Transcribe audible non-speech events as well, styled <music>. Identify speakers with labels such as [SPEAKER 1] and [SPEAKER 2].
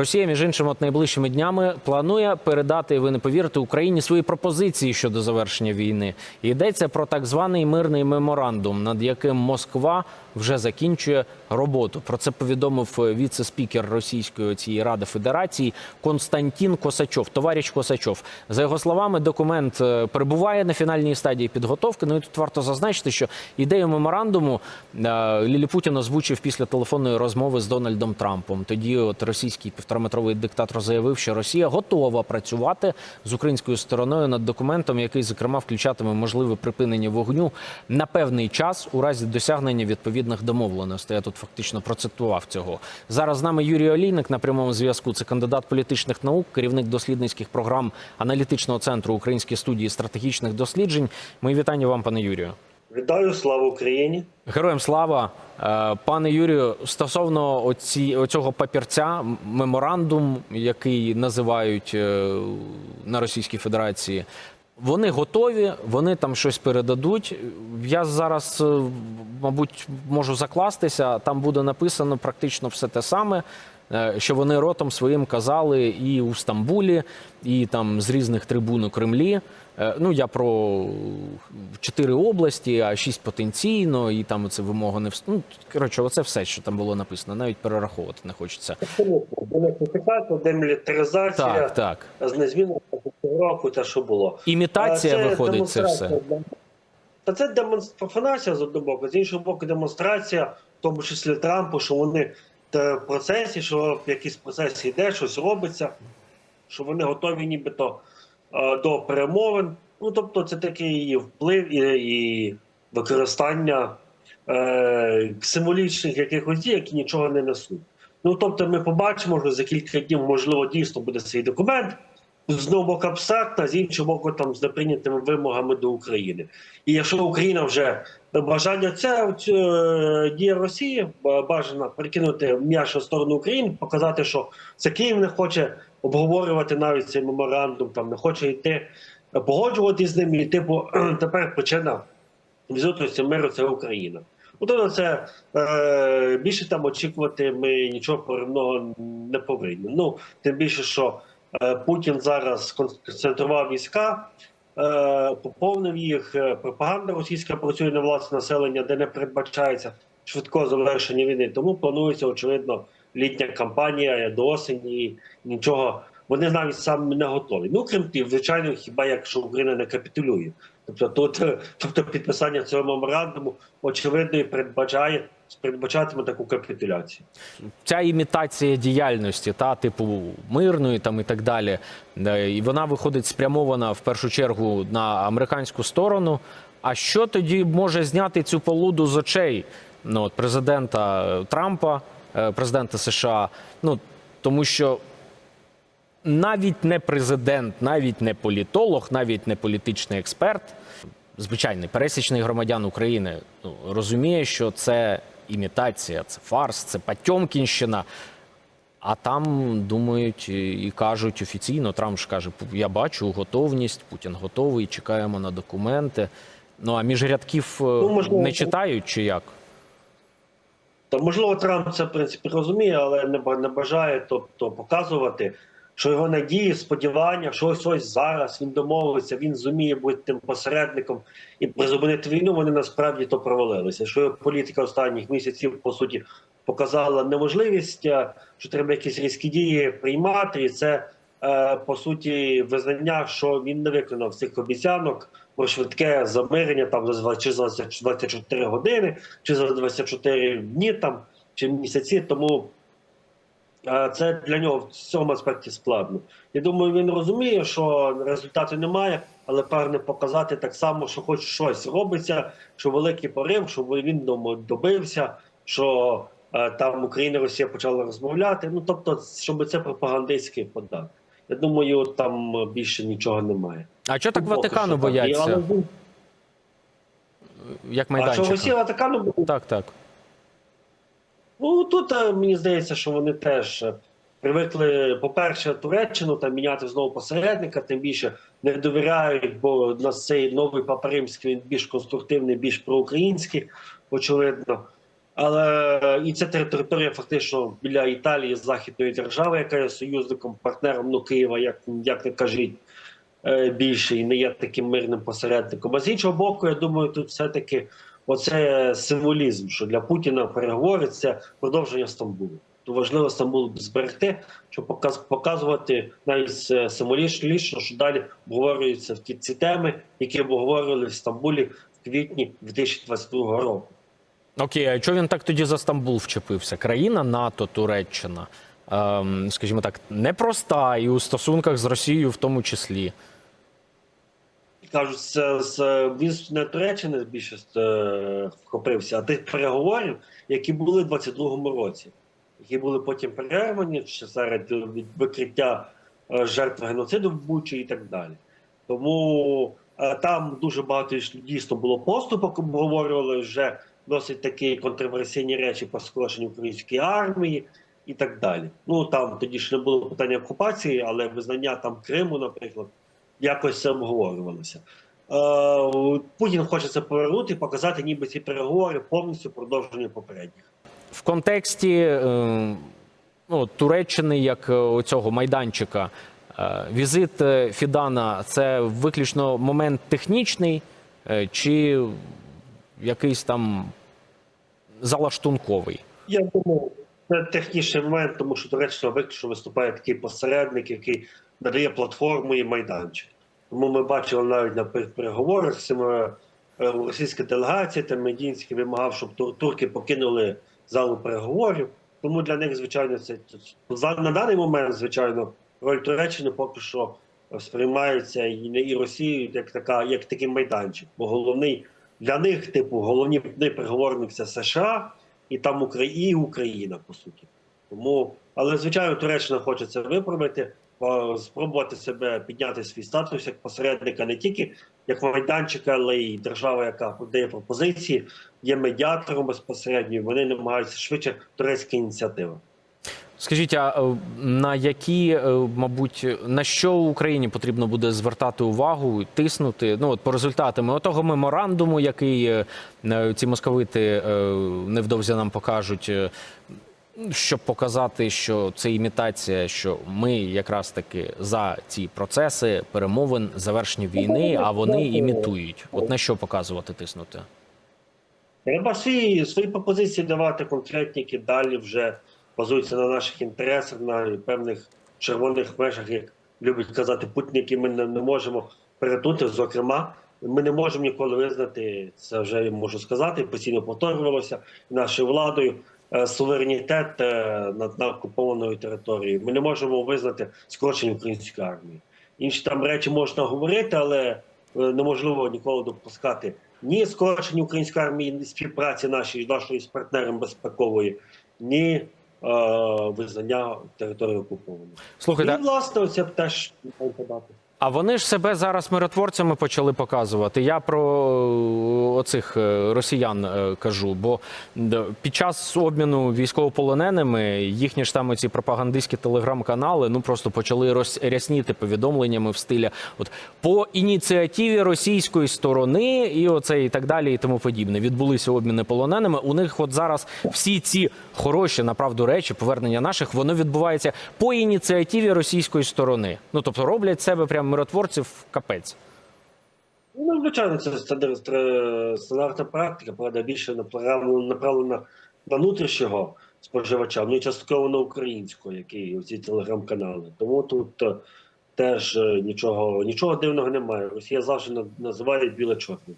[SPEAKER 1] Росія, між іншим, от найближчими днями планує передати, ви не повірите, Україні свої пропозиції щодо завершення війни. Йдеться про так званий мирний меморандум, над яким Москва вже закінчує роботу. Про це повідомив віце-спікер Російської цієї ради Федерації Константін Косачов. Товариш Косачов. За його словами, документ е, перебуває на фінальній стадії підготовки. Ну і тут варто зазначити, що ідею меморандуму е, Лілі Путін озвучив після телефонної розмови з Дональдом Трампом. Тоді от російський півтораметровий диктатор заявив, що Росія готова працювати з українською стороною над документом, який зокрема включатиме можливе припинення вогню на певний час у разі досягнення відповідних домовленостей. Я тут фактично процитував цього. Зараз з нами Юрій Олійник на прямому зв'язку. Це кандидат політичних наук, керівник дослідницьких програм аналітичного центру Української студії стратегічних досліджень. Мої вітання вам, пане Юрію.
[SPEAKER 2] Вітаю, слава Україні!
[SPEAKER 1] Героям слава, Е, пане Юрію. Стосовно оці, оцього папірця, меморандум, який називають е, на Російській Федерації, вони готові, вони там щось передадуть. Я зараз, е, мабуть, можу закластися. Там буде написано практично все те саме. е, Що вони ротом своїм казали і у Стамбулі, і там з різних трибун у Кремлі. Е, Ну, я про чотири області, а шість потенційно, і там це вимога не вс... Ну, коротше, оце все, що там було написано. Навіть перераховувати не хочеться.
[SPEAKER 2] Демілітаризація,
[SPEAKER 1] Так, так.
[SPEAKER 2] знезміна року, те, що було.
[SPEAKER 1] Імітація
[SPEAKER 2] Це
[SPEAKER 1] виходить це все.
[SPEAKER 2] демонстрація. Та це демонстр... профанація з одного боку, з іншого боку, демонстрація, в тому числі Трампу, що вони в процесі, що якийсь процесі йде, щось робиться, що вони готові нібито е, до перемовин. Ну тобто, це такий вплив і, і використання е, символічних якихось дій, які нічого не несуть. Ну тобто, ми побачимо, що за кілька днів, можливо, дійсно буде цей документ. З одного боку абстрактна, з іншого боку, там з неприйнятими вимогами до України. І якщо Україна вже бажання це е, дія Росії бажано перекинути м'яч в сторону України, показати, що це Київ не хоче обговорювати навіть цей меморандум, там не хоче йти е, погоджуватись з ним. І типу <clears throat> тепер причина відсутності миру це Україна. Ну, тобто це е, більше там очікувати ми нічого поривного не повинні. Ну тим більше, що е, Путін зараз концентрував війська, е, поповнив їх. е, Пропаганда російська працює на власне населення, де не передбачається швидкого завершення війни. Тому планується очевидно літня кампанія до осені. Нічого вони навіть самі не готові. Ну крім тим, звичайно, хіба якщо Україна не капітулює. Тобто, тут, е, <laughs> тобто підписання цього меморандуму очевидно і передбачає передбачатиме таку капітуляцію.
[SPEAKER 1] Ця імітація діяльності, та типу мирної там і так далі, е, і вона виходить спрямована в першу чергу на американську сторону. А що тоді може зняти цю полуду з очей ну, от, президента е, Трампа, е, президента США? Ну тому що навіть не президент, навіть не політолог, навіть не політичний експерт, звичайний пересічний громадян України ну, розуміє, що це імітація, це фарс, це Патьомкінщина. А там думають і кажуть офіційно, Трамп ж каже, я бачу готовність, Путін готовий, чекаємо на документи. Ну а між рядків е, не читають чи як?
[SPEAKER 2] Та можливо, Трамп це в принципі розуміє, але не не бажає тобто показувати, що його надії, сподівання, що ось ось зараз він домовиться, він зуміє бути тим посередником і призупинити війну. Вони насправді то провалилися. Що політика останніх місяців по суті показала неможливість, е, що треба якісь різкі дії приймати, і це е, по суті визнання, що він не виконав цих обіцянок про швидке замирення там за чи за 24 години, чи за 24 дні там чи місяці. Тому це для нього в цьому аспекті складно. Я думаю, він розуміє, що результату немає, але прагне показати так само, що хоч щось робиться, що великий порив, що він добився, що е, там Україна і Росія почали розмовляти. Ну тобто, щоб це пропагандистський подав. Я думаю, там більше нічого немає.
[SPEAKER 1] А чого так
[SPEAKER 2] Ну,
[SPEAKER 1] Ватикану бояться,
[SPEAKER 2] але-
[SPEAKER 1] як
[SPEAKER 2] А що
[SPEAKER 1] майданчика?
[SPEAKER 2] Росія Ватикану буде?
[SPEAKER 1] Так, так.
[SPEAKER 2] Ну тут е, мені здається, що вони теж е, привикли, по-перше, Туреччину там міняти знову посередника, тим більше не довіряють, бо у нас цей новий папа римський він більш конструктивний, більш проукраїнський, очевидно. Але і це територія фактично біля Італії, західної держави, яка є союзником, партнером ну, Києва, як, як не кажіть, е, більше і не є таким мирним посередником. А з іншого боку, я думаю, тут все-таки оце символізм, що для Путіна переговори це продовження Стамбулу. То важливо Стамбул зберегти, щоб показ- показувати навіть е, символічно, що далі обговорюються ті ці теми, які обговорювали в Стамбулі в квітні 2022 року.
[SPEAKER 1] Окей, а чого він так тоді за Стамбул вчепився? Країна НАТО, Туреччина, ем, скажімо так, непроста і у стосунках з Росією в тому числі.
[SPEAKER 2] Кажуть, з, з він не Туреччини більше е, вхопився, а тих переговорів, які були в 22-му році, які були потім перервані ще серед від викриття е, жертв геноциду в Бучі і так далі. Тому е, там дуже багато дійсно було поступок, обговорювали вже досить такі контроверсійні речі по скороченню української армії і так далі. Ну там тоді ж не було питання окупації, але визнання там Криму, наприклад, якось це обговорювалося. Е, Путін хоче це повернути показати, ніби ці переговори повністю продовжені попередніх.
[SPEAKER 1] В контексті е, ну, Туреччини як е, цього майданчика, візит Фідана це виключно момент технічний чи якийсь там залаштунковий?
[SPEAKER 2] Я думаю, це технічний момент, тому що Туреччина виключно виступає такий посередник, який надає платформу і майданчик. Тому ми бачили навіть на переговорах з цими е, російська делегація та медійські вимагав, щоб турки покинули залу переговорів. Тому для них, звичайно, це на даний момент, звичайно, роль Туреччини поки що сприймається і і Росією як така, як такий майданчик. Бо головний для них, типу, головний переговорник це США і там Укра... і Україна, по суті. Тому, але звичайно, Туреччина хоче це виправити, спробувати себе підняти свій статус як посередника не тільки як майданчика, але й держава, яка подає пропозиції, є медіатором безпосередньо. Вони намагаються швидше турецька ініціатива.
[SPEAKER 1] Скажіть, а е, на які, е, мабуть, на що Україні потрібно буде звертати увагу, і тиснути? Ну от по результатами отого меморандуму, який е, ці московити невдовзі нам покажуть, щоб показати, що це імітація, що ми якраз таки за ці процеси перемовин завершення війни, а вони імітують. От на що показувати, тиснути?
[SPEAKER 2] Треба свої, свої пропозиції давати конкретні, які далі вже базуються на наших інтересах, на певних червоних межах, як любить казати Путін, які ми не, не можемо перетнути. Зокрема, ми не можемо ніколи визнати, це вже можу сказати, постійно повторювалося нашою владою. Е, Суверенітет е, над, окупованою територією. Ми не можемо визнати скорочення української армії. Інші там речі можна говорити, але е, неможливо ніколи допускати ні скорочення української армії, ні співпраці нашої нашої з партнером безпекової, ні е, визнання території окупованої.
[SPEAKER 1] Слухайте,
[SPEAKER 2] І власне оце б теж подати.
[SPEAKER 1] А вони ж себе зараз миротворцями почали показувати. Я про е, оцих е, росіян е, кажу. Бо під час обміну військовополоненими їхні ж там ці пропагандистські телеграм-канали ну просто почали розрясніти повідомленнями в стилі от по ініціативі російської сторони, і оце і так далі, і тому подібне. Відбулися обміни полоненими. У них от зараз всі ці хороші направду речі, повернення наших, воно відбувається по ініціативі російської сторони. Ну тобто роблять себе прям миротворців капець.
[SPEAKER 2] Ну, звичайно, це стандар- стандартна практика, правда, більше направлена, на внутрішнього споживача, ну і частково на українського, у ці телеграм-канали. Тому тут е, теж е, нічого, нічого дивного немає. Росія завжди називає біле чорним.